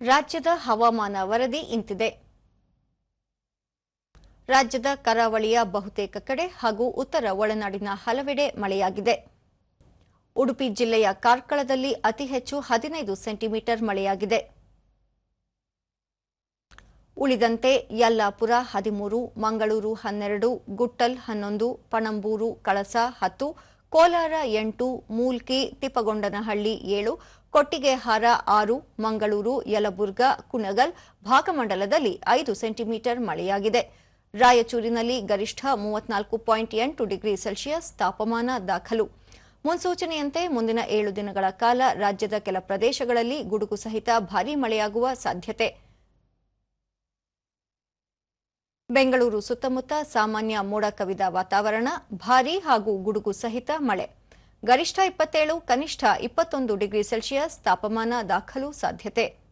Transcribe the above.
ರಾಜ್ಯದ ಹವಾಮಾನ ವರದಿ ಇಂತಿದೆ. ರಾಜ್ಯದ ಕರಾವಳಿಯ ಬಹುತೇಕ ಕಡೆ ಹಾಗೂ ಉತ್ತರ ಒಳನಾಡಿನ ಹಲವೆಡೆ ಮಳೆಯಾಗಿದೆ. ಉಡುಪಿ ಜಿಲ್ಲೆಯ ಕಾರ್ಕಳದಲ್ಲಿ ಅತಿ ಹೆಚ್ಚು ಹದಿನೈದು ಸೆಂಟಿಮೀಟರ್ ಮಳೆಯಾಗಿದೆ. ಉಳಿದಂತೆ ಯಲ್ಲಾಪುರ ಹದಿಮೂರು, ಮಂಗಳೂರು ಹನ್ನೆರಡು, ಗುಟ್ಟಲ್ ಹನ್ನೊಂದು, ಪಣಂಬೂರು, ಕಳಸ ಹತ್ತು ಕೋಲಾರ ಎಂಟು, ಮೂಲ್ಕಿ, ತಿಪ್ಪಗೊಂಡನಹಳ್ಳಿ ಏಳು, ಕೊಟ್ಟಿಗೆಹಾರ ಆರು, ಮಂಗಳೂರು, ಯಲಬುರ್ಗ ಕುಣಗಲ್ ಭಾಗಮಂಡಲದಲ್ಲಿ ಐದು ಸೆಂಟಿಮೀಟರ್ ಮಳೆಯಾಗಿದೆ. ರಾಯಚೂರಿನಲ್ಲಿ ಗರಿಷ್ಠ ಮೂವತ್ನಾಲ್ಕು ಪಾಯಿಂಟ್ ಎಂಟು ಡಿಗ್ರಿ ಸೆಲ್ಸಿಯಸ್ ತಾಪಮಾನ ದಾಖಲು. ಮುನ್ಸೂಚನೆಯಂತೆ ಮುಂದಿನ ಏಳು ದಿನಗಳ ಕಾಲ ರಾಜ್ಯದ ಕೆಲ ಪ್ರದೇಶಗಳಲ್ಲಿ ಗುಡುಗು ಸಹಿತ ಭಾರೀ ಮಳೆಯಾಗುವ ಸಾಧ್ಯತೆ. ಬೆಂಗಳೂರು ಸುತ್ತಮುತ್ತ ಸಾಮಾನ್ಯ ಮೋಡ ಕವಿದ ವಾತಾವರಣ, ಭಾರೀ ಹಾಗೂ ಗುಡುಗು ಸಹಿತ ಮಳೆ. ಗರಿಷ್ಠ ಇಪ್ಪತ್ತೇಳು, ಕನಿಷ್ಠ ಇಪ್ಪತ್ತೊಂದು ಡಿಗ್ರಿ ಸೆಲ್ಸಿಯಸ್ ತಾಪಮಾನ ದಾಖಲು ಸಾಧ್ಯತೆ.